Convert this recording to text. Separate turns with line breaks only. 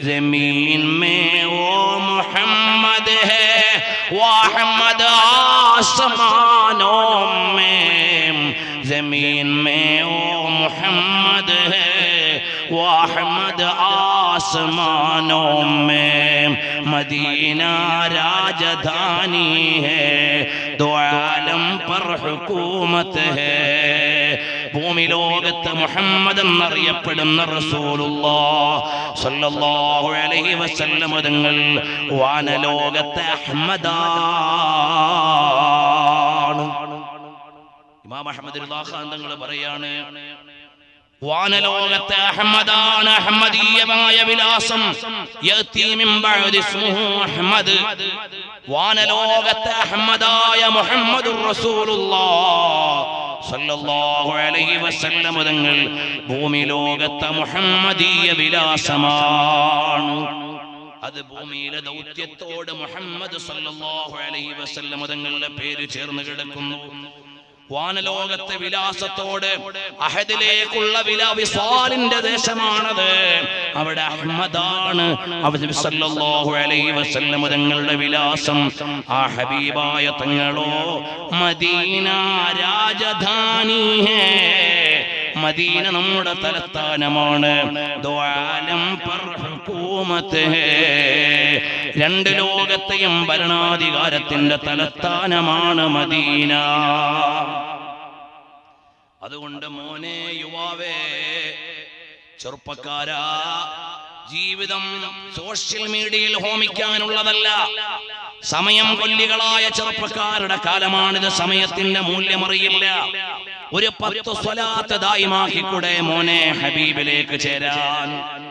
زمین میں وہ محمد ہے واحمد آسمانوں میں۔ زمین میں وہ محمد ہے واحمد آسمانوں میں۔ مدینہ راجدانی ہے دو عالم پر حکومت ہے۔ ഭൂമി ലോകത്ത് മുഹമ്മദ് എന്നറിയപ്പെടുന്ന അലൈഹി വസല്ലം തങ്ങൾ വാനലോകത്തെ അഹമ്മദാണ്. ഇമാം അഹമ്മദ് തങ്ങൾ പറയാണ് വാനലോകത്തെ അഹമ്മദാണ് അഹമ്മദീയമായ വിലാസം. അഹ്മദ് വാനലോകത്തെ അഹമ്മദായ മുഹമ്മദ് റസൂലുള്ളാഹ്. സല്ലല്ലാഹു അലൈഹി വസല്ലം തങ്ങൾ ഭൂമി ലോകത്തെ മുഹമ്മദീയ വിലാസമാണ്. അത് ഭൂമിയിലെ ദൗത്യത്തോട് മുഹമ്മദ് സല്ലല്ലാഹു അലൈഹി വസല്ലം തങ്ങളുടെ പേര് ചേർന്ന് കിടക്കുന്നു. വാനലോകത്തെ വിലാസത്തോട് അഹദിലേക്കുള്ള വില വിസാലിന്റെ ദേശമാണത്. അവിടെ അഹമ്മദാണ് തങ്ങളുടെ വിലാസം. ആ ഹബീബായ തങ്ങളോ മദീന രാജധാനി മദീന നമ്മുടെ തലസ്ഥാനമാണ്. രണ്ട് ലോകത്തെയും ഭരണാധികാരത്തിന്റെ തലസ്ഥാനമാണ് മദീന. അതുകൊണ്ട് മോനെ യുവാവേ ചെറുപ്പക്കാരാ. ജീവിതം സോഷ്യൽ മീഡിയയിൽ ഹോമിക്കാനുള്ളതല്ല. സമയം കൊല്ലികളായ ചെറുപ്പക്കാരുടെ കാലമാണിത്. സമയത്തിന്റെ മൂല്യമറിയില്ല. ഒരു പത്ത് സ്വലാത്ത് ദായിമാക്കിക്കൂടെ മോനെ ഹബീബിലേക്ക് ചേരാൻ.